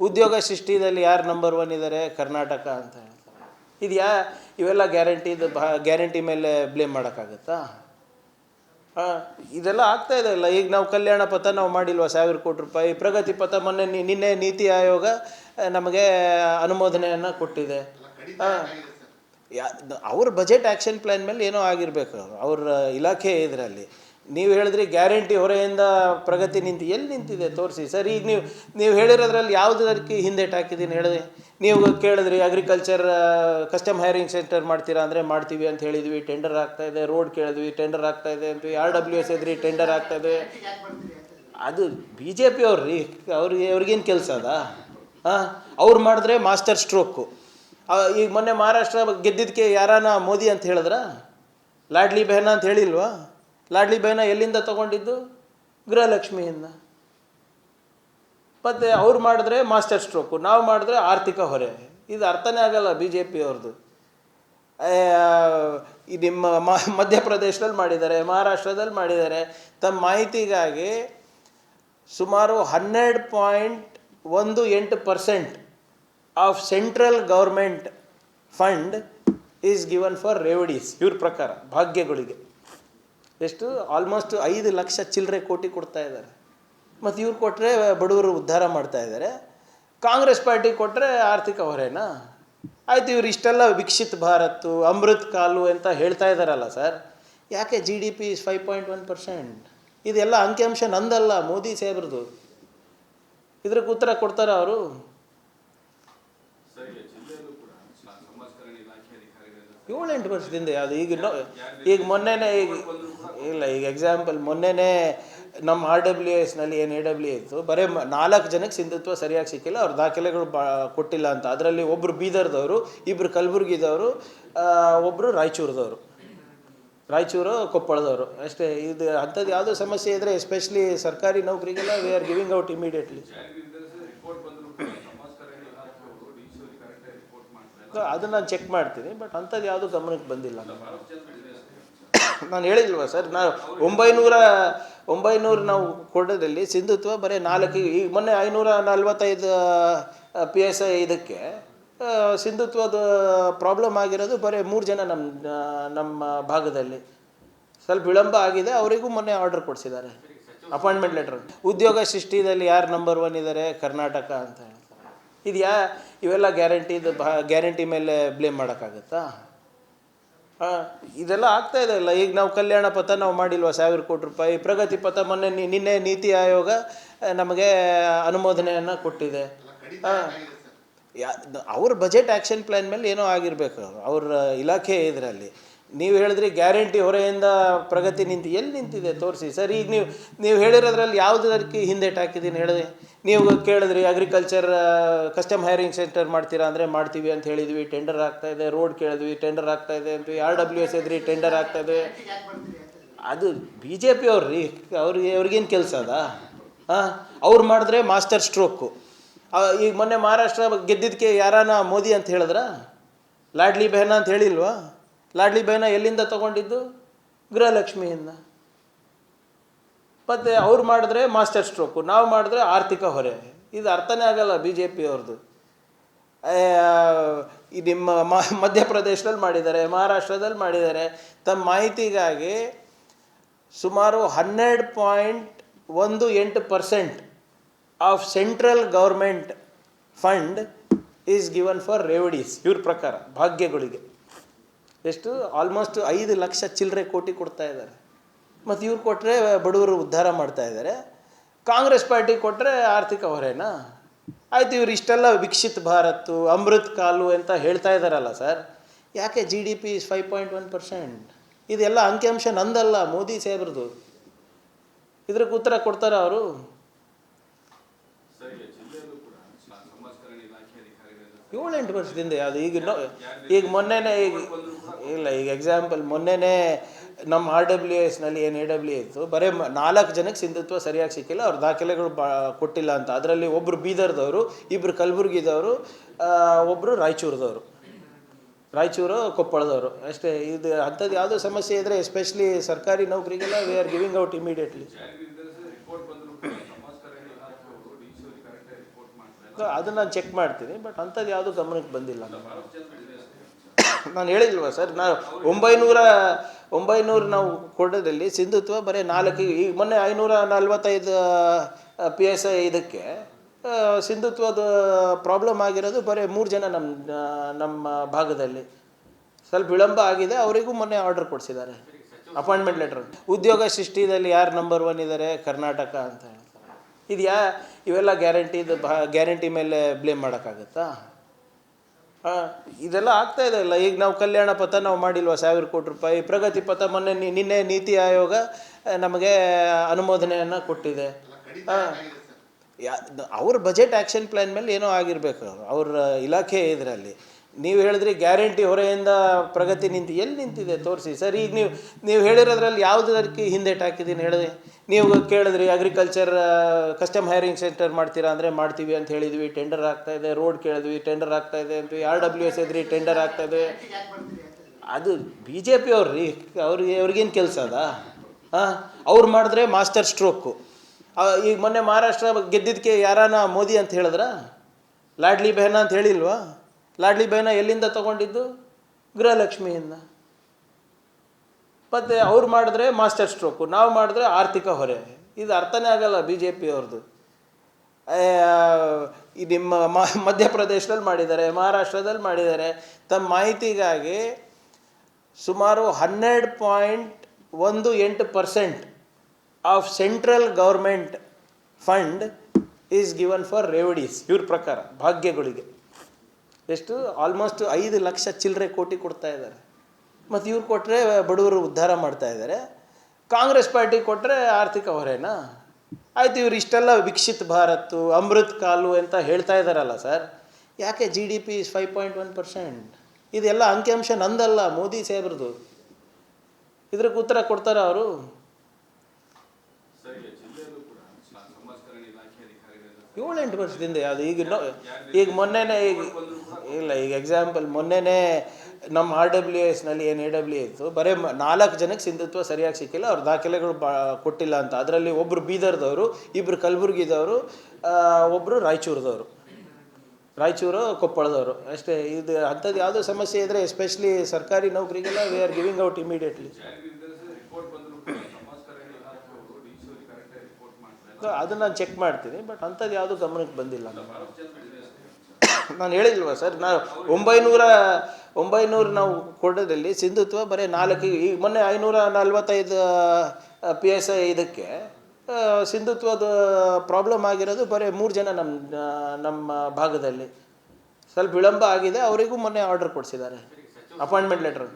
ಉದ್ಯೋಗ ಸೃಷ್ಟಿದಲ್ಲಿ ಯಾರು number one ಇದ್ದಾರೆ ಕರ್ನಾಟಕ ಅಂತ ಹೇಳ್ತಾರೆ. ಇದು ಯಾ ಇವೆಲ್ಲ ಗ್ಯಾರಂಟಿದು ಬಾ ಗ್ಯಾರಂಟಿ ಮೇಲೆ ಬ್ಲೇಮ್ ಮಾಡೋಕ್ಕಾಗತ್ತಾ? ಇದೆಲ್ಲ ಆಗ್ತಾ ಇದೆ ಅಲ್ಲ. ಈಗ ನಾವು ಕಲ್ಯಾಣ ಪಥ ನಾವು ಮಾಡಿಲ್ವ? ಸಾವಿರ ಕೋಟಿ ರೂಪಾಯಿ. ಪ್ರಗತಿ ಪಥ ಮೊನ್ನೆ ನಿನ್ನೆ ನೀತಿ ಆಯೋಗ ನಮಗೆ ಅನುಮೋದನೆಯನ್ನು ಕೊಟ್ಟಿದೆ. ಅವ್ರ ಬಜೆಟ್ ಆ್ಯಕ್ಷನ್ ಪ್ಲ್ಯಾನ್ ಮೇಲೆ ಏನೋ ಆಗಿರಬೇಕು. ಅವ್ರ ಇಲಾಖೆ ಇದರಲ್ಲಿ. ನೀವು ಹೇಳಿದ್ರಿ ಗ್ಯಾರಂಟಿ ಹೊರೆಯಿಂದ ಪ್ರಗತಿ ನಿಂತು ಎಲ್ಲಿ ನಿಂತಿದೆ ತೋರಿಸಿ. ಸರ್, ಈಗ ನೀವು ನೀವು ಹೇಳಿರೋದ್ರಲ್ಲಿ ಯಾವುದಕ್ಕೆ ಹಿಂದೇಟ್ ಹಾಕಿದ್ದೀನಿ ಹೇಳಿದೆ ನೀವು ಕೇಳಿದ್ರಿ ಅಗ್ರಿಕಲ್ಚರ್ ಕಸ್ಟಮ್ ಹೈರಿಂಗ್ ಸೆಂಟರ್ ಮಾಡ್ತೀರಾ ಅಂದರೆ ಮಾಡ್ತೀವಿ ಅಂತ ಹೇಳಿದ್ವಿ. ಟೆಂಡರ್ ಆಗ್ತಾ ಇದೆ ರೋಡ್ ಕೇಳಿದ್ವಿ ಟೆಂಡರ್ ಆಗ್ತಾ ಇದೆ ಅಂತ ಆರ್ ಡಬ್ಲ್ಯೂ ಎಸ್ ಇದ್ರಿ ಟೆಂಡರ್ ಆಗ್ತಾ ಇದೆ. ಅದು ಬಿ ಜೆ ಪಿ ಅವ್ರು ರೀ ಅವ್ರಿಗೆ, ಅವ್ರಿಗೇನು ಕೆಲಸ ಅದ? ಹಾಂ ಅವ್ರು ಮಾಡಿದ್ರೆ ಮಾಸ್ಟರ್ ಸ್ಟ್ರೋಕು ಈಗ ಮೊನ್ನೆ ಮಹಾರಾಷ್ಟ್ರ ಗೆದ್ದಿದ್ದಕ್ಕೆ ಯಾರಾನ ಮೋದಿ ಅಂತ ಹೇಳಿದ್ರ? ಲಾಡ್ಲಿ ಬೆಹನಾ ಅಂತ ಹೇಳಿಲ್ವಾ? ಲಾಡ್ಲಿ ಬೈನ ಎಲ್ಲಿಂದ ತಗೊಂಡಿದ್ದು? ಗೃಹಲಕ್ಷ್ಮಿಯಿಂದ. ಮತ್ತು ಅವ್ರು ಮಾಡಿದ್ರೆ ಮಾಸ್ಟರ್ ಸ್ಟ್ರೋಕು, ನಾವು ಮಾಡಿದ್ರೆ ಆರ್ಥಿಕ ಹೊರೆ. ಇದು ಅರ್ಥನೇ ಆಗಲ್ಲ ಬಿ ಜೆ ಪಿ ಅವ್ರದ್ದು ಈ ನಿಮ್ಮ ಮಧ್ಯಪ್ರದೇಶದಲ್ಲಿ ಮಾಡಿದ್ದಾರೆ, ಮಹಾರಾಷ್ಟ್ರದಲ್ಲಿ ಮಾಡಿದ್ದಾರೆ. ತಮ್ಮ ಮಾಹಿತಿಗಾಗಿ ಸುಮಾರು ಹನ್ನೆರಡು ಪಾಯಿಂಟ್ ಒಂದು ಎಂಟು percent of central government fund is given for revdis. ಇವ್ರ ಪ್ರಕಾರ, ಭಾಗ್ಯಗಳಿಗೆ. ಎಷ್ಟು? ಆಲ್ಮೋಸ್ಟ್ ಐದು ಲಕ್ಷ ಚಿಲ್ಲರೆ ಕೋಟಿ ಕೊಡ್ತಾ ಇದ್ದಾರೆ. ಮತ್ತು ಇವ್ರು ಕೊಟ್ಟರೆ ಬಡವರು ಉದ್ಧಾರ ಮಾಡ್ತಾ ಇದ್ದಾರೆ. ಕಾಂಗ್ರೆಸ್ ಪಾರ್ಟಿ ಕೊಟ್ಟರೆ ಆರ್ಥಿಕ ಹೊರೆನಾ? ಆಯ್ತು ಇವ್ರು ಇಷ್ಟೆಲ್ಲ ವಿಕಸಿತ್ ಭಾರತ್ ಅಮೃತ್ ಕಾಲು ಅಂತ ಹೇಳ್ತಾ ಇದ್ದಾರಲ್ಲ ಸರ್. ಯಾಕೆ G D P is five point one percent ಇದೆಲ್ಲ ಅಂಕಿಅಂಶ ನಂದಲ್ಲ ಮೋದಿ ಸಾಹೇಬ್ರದ್ದು. ಇದ್ರಿಗೆ ಉತ್ತರ ಕೊಡ್ತಾರ ಅವರು. ಏಳೆಂಟು ವರ್ಷದಿಂದ ಯಾವುದು? ಈಗ ಈಗ ಮೊನ್ನೆನೇ ಈಗ ಇಲ್ಲ, ಈಗ ಎಕ್ಸಾಂಪಲ್ ಮೊನ್ನೆನೇ ನಮ್ಮ ಆರ್ ಡಬ್ಲ್ಯೂ ಎಸ್ನಲ್ಲಿ ಏನು ಎ ಡಬ್ಲ್ಯೂ ಇತ್ತು, ಬರೀ ನಾಲ್ಕು ಜನಕ್ಕೆ ಸಿಂಧುತ್ವ ಸರಿಯಾಗಿ ಸಿಕ್ಕಿಲ್ಲ, ಅವ್ರ ದಾಖಲೆಗಳು ಬಾ ಕೊಟ್ಟಿಲ್ಲ ಅಂತ. ಅದರಲ್ಲಿ ಒಬ್ಬರು ಬೀದರ್ದವರು ಇಬ್ಬರು ಕಲಬುರ್ಗಿದವರು ಒಬ್ಬರು ರಾಯಚೂರದವರು. ರಾಯಚೂರು, ಕೊಪ್ಪಳದವರು. ಅಷ್ಟೇ, ಇದು ಅಂಥದ್ದು ಯಾವುದೋ ಸಮಸ್ಯೆ ಇದ್ದರೆ ಎಸ್ಪೆಷಲಿ ಸರ್ಕಾರಿ ನೌಕರಿಗೆಲ್ಲ we are giving out immediately ಅದನ್ನು ನಾನು ಚೆಕ್ ಮಾಡ್ತೀನಿ ಬಟ್ ಅಂಥದ್ದು ಯಾವುದೂ ಗಮನಕ್ಕೆ ಬಂದಿಲ್ಲ ನಮಗೆ ಬಹಳಷ್ಟು ಜನ ಇದೆ ನಾನು ಹೇಳಿದ್ವ ಸರ್ ನಾವು ಒಂಬೈನೂರ, ಒಂಬೈನೂರು ನಾವು ಕೊಡೋದ್ರಲ್ಲಿ ಸಿಂಧುತ್ವ ಬರೀ ನಾಲ್ಕು ಈಗ ಮೊನ್ನೆ ಐನೂರ ನಲ್ವತ್ತೈದು ಪಿ ಎಸ್ ಐ ಇದಕ್ಕೆ ಸಿಂಧುತ್ವದ ಪ್ರಾಬ್ಲಮ್ ಆಗಿರೋದು ಬರೀ ಮೂರು ಜನ ನಮ್ಮ ನಮ್ಮ ಭಾಗದಲ್ಲಿ. ಸ್ವಲ್ಪ ವಿಳಂಬ ಆಗಿದೆ, ಅವರಿಗೂ ಮೊನ್ನೆ ಆರ್ಡರ್ ಕೊಡಿಸಿದ್ದಾರೆ. ಅಪಾಯಿಂಟ್ಮೆಂಟ್ ಲೆಟ್ರ್ ಉದ್ಯೋಗ ಸೃಷ್ಟಿದಲ್ಲಿ ಯಾರು ನಂಬರ್ ಒನ್ ಇದ್ದಾರೆ ಕರ್ನಾಟಕ ಅಂತ ಹೇಳ್ತಾರೆ. ಇದು ಯಾ, ಇವೆಲ್ಲ ಗ್ಯಾರಂಟಿದು ಬಾ ಗ್ಯಾರಂಟಿ ಮೇಲೆ ಬ್ಲೇಮ್ ಮಾಡೋಕ್ಕಾಗತ್ತಾ? ಹಾಂ. ಇದೆಲ್ಲ ಆಗ್ತಾ ಇದೆ ಅಲ್ಲ. ಈಗ ನಾವು ಕಲ್ಯಾಣ ಪಥ ನಾವು ಮಾಡಿಲ್ವಾ? ಸಾವಿರ ಕೋಟಿ ರೂಪಾಯಿ. ಪ್ರಗತಿ ಪಥ ಮೊನ್ನೆ ನಿನ್ನೆ ನೀತಿ ಆಯೋಗ ನಮಗೆ ಅನುಮೋದನೆಯನ್ನು ಕೊಟ್ಟಿದೆ. ಹಾಂ. ಅವ್ರ ಬಜೆಟ್ ಆ್ಯಕ್ಷನ್ ಪ್ಲ್ಯಾನ್ ಮೇಲೆ ಏನೋ ಆಗಿರಬೇಕು. ಅವ್ರ ಇಲಾಖೆ ಇದರಲ್ಲಿ. ನೀವು ಹೇಳಿದ್ರಿ ಗ್ಯಾರಂಟಿ ಹೊರೆಯಿಂದ ಪ್ರಗತಿ ನಿಂತು ಎಲ್ಲಿ ನಿಂತಿದೆ ತೋರಿಸಿ. ಸರ್, ಈಗ ನೀವು ನೀವು ಹೇಳಿರೋದ್ರಲ್ಲಿ ಯಾವುದಕ್ಕೆ ಹಿಂದೇಟ್ ಹಾಕಿದ್ದೀನಿ ಹೇಳಿದೆ ನೀವು ಕೇಳಿದ್ರಿ ಅಗ್ರಿಕಲ್ಚರ್ ಕಸ್ಟಮ್ ಹೈರಿಂಗ್ ಸೆಂಟರ್ ಮಾಡ್ತೀರಾ ಅಂದರೆ ಮಾಡ್ತೀವಿ ಅಂತ ಹೇಳಿದ್ವಿ. ಟೆಂಡರ್ ಆಗ್ತಾ ಇದೆ ರೋಡ್ ಕೇಳಿದ್ವಿ ಟೆಂಡರ್ ಆಗ್ತಾ ಇದೆ ಅಂತ ಆರ್ ಡಬ್ಲ್ಯೂ ಎಸ್ ಇದ್ರಿ ಟೆಂಡರ್ ಆಗ್ತಾ ಇದೆ. ಅದು ಬಿ ಜೆ ಪಿ ಅವ್ರು ರೀ ಅವ್ರಿಗೆ ಅವ್ರಿಗೇನು ಕೆಲಸ ಅದ? ಹಾಂ ಅವ್ರು ಮಾಡಿದ್ರೆ ಮಾಸ್ಟರ್ ಸ್ಟ್ರೋಕು ಈಗ ಮೊನ್ನೆ ಮಹಾರಾಷ್ಟ್ರ ಗೆದ್ದಿದ್ದಕ್ಕೆ ಯಾರಾನ ಮೋದಿ ಅಂತ ಹೇಳಿದ್ರ? ಲಾಡ್ಲಿ ಬೆಹನಾ ಅಂತ ಹೇಳಿಲ್ವಾ? ಲಾಡ್ಲಿ ಬೈನ ಎಲ್ಲಿಂದ ತಗೊಂಡಿದ್ದು? ಗೃಹಲಕ್ಷ್ಮಿಯಿಂದ. ಮತ್ತು ಅವ್ರು ಮಾಡಿದ್ರೆ ಮಾಸ್ಟರ್ ಸ್ಟ್ರೋಕು, ನಾವು ಮಾಡಿದ್ರೆ ಆರ್ಥಿಕ ಹೊರೆ. ಇದು ಅರ್ಥನೇ ಆಗಲ್ಲ ಬಿ ಜೆ ಪಿ ಅವ್ರದ್ದು ಈ ನಿಮ್ಮ ಮಧ್ಯಪ್ರದೇಶದಲ್ಲಿ ಮಾಡಿದ್ದಾರೆ, ಮಹಾರಾಷ್ಟ್ರದಲ್ಲಿ ಮಾಡಿದ್ದಾರೆ. ತಮ್ಮ ಮಾಹಿತಿಗಾಗಿ ಸುಮಾರು ಹನ್ನೆರಡು ಪಾಯಿಂಟ್ ಒಂದು ಎಂಟು percent of central government fund is given for revdis. ಇವ್ರ ಪ್ರಕಾರ, ಭಾಗ್ಯಗಳಿಗೆ. ಎಷ್ಟು? ಆಲ್ಮೋಸ್ಟ್ ಐದು ಲಕ್ಷ ಚಿಲ್ಲರೆ ಕೋಟಿ ಕೊಡ್ತಾ ಇದ್ದಾರೆ. ಮತ್ತು ಇವ್ರು ಕೊಟ್ಟರೆ ಬಡವರು ಉದ್ಧಾರ ಮಾಡ್ತಾ ಇದ್ದಾರೆ. ಕಾಂಗ್ರೆಸ್ ಪಾರ್ಟಿ ಕೊಟ್ಟರೆ ಆರ್ಥಿಕ ಹೊರೇನಾ? ಆಯ್ತು, ಇವ್ರು ಇಷ್ಟೆಲ್ಲ ವಿಕಸಿತ್ ಭಾರತ್, ಅಮೃತ್ ಕಾಲು ಅಂತ ಹೇಳ್ತಾ ಇದ್ದಾರಲ್ಲ ಸರ್. ಯಾಕೆ G D P is five point one percent ಇದೆಲ್ಲ ಅಂಕಿಅಂಶ ನಂದಲ್ಲ ಮೋದಿ ಸಾಹೇಬ್ರದ್ದು. ಇದ್ರಿಗೆ ಉತ್ತರ ಕೊಡ್ತಾರ ಅವರು? ಏಳೆಂಟು ವರ್ಷದಿಂದ ಅದು ಈಗ ಈಗ ಮೊನ್ನೆನೇ ಈಗ ಇಲ್ಲ, ಈಗ ಎಕ್ಸಾಂಪಲ್ ಮೊನ್ನೆನೇ ನಮ್ಮ ಆರ್ ಡಬ್ಲ್ಯೂ ಎಸ್ನಲ್ಲಿ ಏನು ಎ ಡಬ್ಲ್ಯೂ ಇತ್ತು, ಬರೀ ನಾಲ್ಕು ಜನಕ್ಕೆ ಸಿಂಧುತ್ವ ಸರಿಯಾಗಿ ಸಿಕ್ಕಿಲ್ಲ, ಅವ್ರ ದಾಖಲೆಗಳು ಬಾ ಕೊಟ್ಟಿಲ್ಲ ಅಂತ. ಅದರಲ್ಲಿ ಒಬ್ಬರು ಬೀದರ್ದವರು ಇಬ್ಬರು ಕಲಬುರ್ಗಿದವರು ಒಬ್ಬರು ರಾಯಚೂರದವರು. ರಾಯಚೂರು, ಕೊಪ್ಪಳದವರು. ಅಷ್ಟೇ, ಇದು ಅಂಥದ್ದು ಯಾವುದೋ ಸಮಸ್ಯೆ ಇದ್ದರೆ ಎಸ್ಪೆಷಲಿ ಸರ್ಕಾರಿ ನೌಕರಿಗೆಲ್ಲ we are giving out immediately ಅದನ್ನು ನಾನು ಚೆಕ್ ಮಾಡ್ತೀನಿ ಬಟ್ ಅಂಥದ್ದು ಯಾವುದೂ ಗಮನಕ್ಕೆ ಬಂದಿಲ್ಲ ನಾನು ಹೇಳಿಲ್ವಾ ಸರ್ ನಾವು ಒಂಬೈನೂರ, ಒಂಬೈನೂರು ನಾವು ಕೊಡೋದ್ರಲ್ಲಿ ಸಿಂಧುತ್ವ ಬರೀ ನಾಲ್ಕು ಈಗ ಮೊನ್ನೆ ಐನೂರ ನಲ್ವತ್ತೈದು ಪಿ ಎಸ್ ಐ ಇದಕ್ಕೆ ಸಿಂಧುತ್ವದ ಪ್ರಾಬ್ಲಮ್ ಆಗಿರೋದು ಬರೀ ಮೂರು ಜನ ನಮ್ಮ ನಮ್ಮ ಭಾಗದಲ್ಲಿ. ಸ್ವಲ್ಪ ವಿಳಂಬ ಆಗಿದೆ, ಅವರಿಗೂ ಮೊನ್ನೆ ಆರ್ಡರ್ ಕೊಡಿಸಿದ್ದಾರೆ. ಅಪಾಯಿಂಟ್ಮೆಂಟ್ ಲೆಟರ್ ಉದ್ಯೋಗ ಸೃಷ್ಟಿದಲ್ಲಿ ಯಾರು ನಂಬರ್ ಒನ್ ಇದ್ದಾರೆ? ಕರ್ನಾಟಕ ಅಂತ ಇದು ಯಾ ಇವೆಲ್ಲ ಗ್ಯಾರಂಟಿದು ಬಾ ಗ್ಯಾರಂಟಿ ಮೇಲೆ ಬ್ಲೇಮ್ ಮಾಡೋಕ್ಕಾಗತ್ತಾ? ಹಾಂ, ಇದೆಲ್ಲ ಆಗ್ತಾ ಇದೆ ಅಲ್ಲ. ಈಗ ನಾವು ಕಲ್ಯಾಣ ಪಥ ನಾವು ಮಾಡಿಲ್ವಾ? ಸಾವಿರ ಕೋಟಿ ರೂಪಾಯಿ. ಪ್ರಗತಿ ಪಥ ಮೊನ್ನೆ ನಿನ್ನೆ ನೀತಿ ಆಯೋಗ ನಮಗೆ ಅನುಮೋದನೆಯನ್ನು ಕೊಟ್ಟಿದೆ. ಹಾಂ. ಯಾ ಅವ್ರ ಬಜೆಟ್ ಆ್ಯಕ್ಷನ್ ಪ್ಲ್ಯಾನ್ ಮೇಲೆ ಏನೋ ಆಗಿರಬೇಕು. ಅವ್ರ ಇಲಾಖೆ ಇದರಲ್ಲಿ. ನೀವು ಹೇಳಿದ್ರಿ ಗ್ಯಾರಂಟಿ ಹೊರೆಯಿಂದ ಪ್ರಗತಿ ನಿಂತು ಎಲ್ಲಿ ನಿಂತಿದೆ ತೋರಿಸಿ. ಸರ್, ಈಗ ನೀವು ನೀವು ಹೇಳಿರೋದ್ರಲ್ಲಿ ಯಾವುದಕ್ಕೆ ಹಿಂದೇಟ್ ಹಾಕಿದ್ದೀನಿ ಹೇಳಿದೆ ನೀವು ಕೇಳಿದ್ರಿ ಅಗ್ರಿಕಲ್ಚರ್ ಕಸ್ಟಮ್ ಹೈರಿಂಗ್ ಸೆಂಟರ್ ಮಾಡ್ತೀರಾ ಅಂದರೆ ಮಾಡ್ತೀವಿ ಅಂತ ಹೇಳಿದ್ವಿ. ಟೆಂಡರ್ ಆಗ್ತಾ ಇದೆ ರೋಡ್ ಕೇಳಿದ್ವಿ ಟೆಂಡರ್ ಆಗ್ತಾ ಇದೆ ಅಂತ ಆರ್ ಡಬ್ಲ್ಯೂ ಎಸ್ ಇದ್ರಿ ಟೆಂಡರ್ ಆಗ್ತಾ ಇದೆ. ಅದು ಬಿ ಜೆ ಪಿ ಅವ್ರು ರೀ ಅವ್ರಿಗೆ, ಅವ್ರಿಗೇನು ಕೆಲಸ ಅದ? ಹಾಂ ಅವ್ರು ಮಾಡಿದ್ರೆ ಮಾಸ್ಟರ್ ಸ್ಟ್ರೋಕು ಈಗ ಮೊನ್ನೆ ಮಹಾರಾಷ್ಟ್ರ ಗೆದ್ದಿದ್ದಕ್ಕೆ ಯಾರಾನ ಮೋದಿ ಅಂತ ಹೇಳಿದ್ರ? ಲಾಡ್ಲಿ ಬೆಹನಾ ಅಂತ ಹೇಳಿಲ್ವಾ? ಲಾಡ್ಲಿ ಬೈನ ಎಲ್ಲಿಂದ ತಗೊಂಡಿದ್ದು? ಗೃಹಲಕ್ಷ್ಮಿಯಿಂದ. ಮತ್ತು ಅವ್ರು ಮಾಡಿದ್ರೆ ಮಾಸ್ಟರ್ ಸ್ಟ್ರೋಕು, ನಾವು ಮಾಡಿದ್ರೆ ಆರ್ಥಿಕ ಹೊರೆ. ಇದು ಅರ್ಥನೇ ಆಗಲ್ಲ ಬಿ ಜೆ ಪಿ ಅವ್ರದ್ದು ನಿಮ್ಮ ಮಧ್ಯಪ್ರದೇಶದಲ್ಲಿ ಮಾಡಿದ್ದಾರೆ, ಮಹಾರಾಷ್ಟ್ರದಲ್ಲಿ ಮಾಡಿದ್ದಾರೆ. ತಮ್ಮ ಮಾಹಿತಿಗಾಗಿ ಸುಮಾರು ಹನ್ನೆರಡು ಪಾಯಿಂಟ್ ಒಂದು ಎಂಟು percent of central government fund is given for revdis. ಇವ್ರ ಪ್ರಕಾರ, ಭಾಗ್ಯಗಳಿಗೆ. ಎಷ್ಟು? ಆಲ್ಮೋಸ್ಟ್ ಐದು ಲಕ್ಷ ಚಿಲ್ಲರೆ ಕೋಟಿ ಕೊಡ್ತಾ ಇದ್ದಾರೆ. ಮತ್ತು ಇವ್ರು ಕೊಟ್ಟರೆ ಬಡವರು ಉದ್ಧಾರ ಮಾಡ್ತಾ ಇದ್ದಾರೆ. ಕಾಂಗ್ರೆಸ್ ಪಾರ್ಟಿ ಕೊಟ್ಟರೆ ಆರ್ಥಿಕ ಹೊರೇನಾ? ಆಯ್ತು, ಇವ್ರು ಇಷ್ಟೆಲ್ಲ ವಿಕ್ಸಿತ್ ಭಾರತ್, ಅಮೃತ್ ಕಾಲು ಅಂತ ಹೇಳ್ತಾ ಇದ್ದಾರಲ್ಲ ಸರ್. ಯಾಕೆ G D P is five point one percent ಇದೆಲ್ಲ ಅಂಕಿಅಂಶ ನಂದಲ್ಲ ಮೋದಿ ಸಾಹೇಬ್ರದ್ದು. ಇದ್ರಿಗೆ ಉತ್ತರ ಕೊಡ್ತಾರೆ ಅವರು ಸರ್ ಈಗ ಜಿಲ್ಲೆಯಲ್ಲೂ ಕೂಡ ಸ- ಸಮಾಜ ಕಲ್ಯಾಣ ಇಲಾಖೆ ಅಧಿಕಾರಿಗಳಿಂದ ಏಳೆಂಟು ವರ್ಷದಿಂದ ಯಾವುದು? ಈಗ ಈಗ ಮೊನ್ನೆನೇ ಈಗ, ಇಲ್ಲ, ಈಗ ಎಕ್ಸಾಂಪಲ್ ಮೊನ್ನೆನೇ ನಮ್ಮ ಆರ್ ಡಬ್ಲ್ಯೂ ಎಸ್ನಲ್ಲಿ ಏನು ಎ ಡಬ್ಲ್ಯೂ ಇತ್ತು, ಬರೀ ನಾಲ್ಕು ಜನಕ್ಕೆ ಸಿಂಧುತ್ವ ಸರಿಯಾಗಿ ಸಿಕ್ಕಿಲ್ಲ, ಅವ್ರ ದಾಖಲೆಗಳು ಬಾ, ಕೊಟ್ಟಿಲ್ಲ ಅಂತ. ಅದರಲ್ಲಿ ಒಬ್ಬರು ಬೀದರ್ದವರು ಇಬ್ಬರು ಕಲಬುರ್ಗಿದವರು ಒಬ್ಬರು ರಾಯಚೂರದವರು. ರಾಯಚೂರು, ಕೊಪ್ಪಳದವರು. ಅಷ್ಟೇ, ಇದು ಅಂಥದ್ದು ಯಾವುದೋ ಸಮಸ್ಯೆ ಇದ್ದರೆ ಎಸ್ಪೆಷಲಿ ಸರ್ಕಾರಿ ನೌಕರಿಗೆಲ್ಲ we are giving out immediately ಅದನ್ನು ನಾನು ಚೆಕ್ ಮಾಡ್ತೀನಿ ಬಟ್ ಅಂಥದ್ದು ಯಾವುದೂ ಗಮನಕ್ಕೆ ಬಂದಿಲ್ಲ. ನಾನು ಹೇಳಿದ್ವ ಸರ್ ನಾವು ಒಂಬೈನೂರ, ಒಂಬೈನೂರು ನಾವು ಕೊಡೋದ್ರಲ್ಲಿ ಸಿಂಧುತ್ವ ಬರೀ ನಾಲ್ಕು, ಈ ಮೊನ್ನೆ ಐನೂರ ನಲ್ವತ್ತೈದು ಪಿ ಎಸ್ ಐ ಇದಕ್ಕೆ ಸಿಂಧುತ್ವದ ಪ್ರಾಬ್ಲಮ್ ಆಗಿರೋದು ಬರೀ ಮೂರು ಜನ ನಮ್ಮ ನಮ್ಮ ಭಾಗದಲ್ಲಿ. ಸ್ವಲ್ಪ ವಿಳಂಬ ಆಗಿದೆ, ಅವರಿಗೂ ಮೊನ್ನೆ ಆರ್ಡರ್ ಕೊಡಿಸಿದ್ದಾರೆ. Appointment letter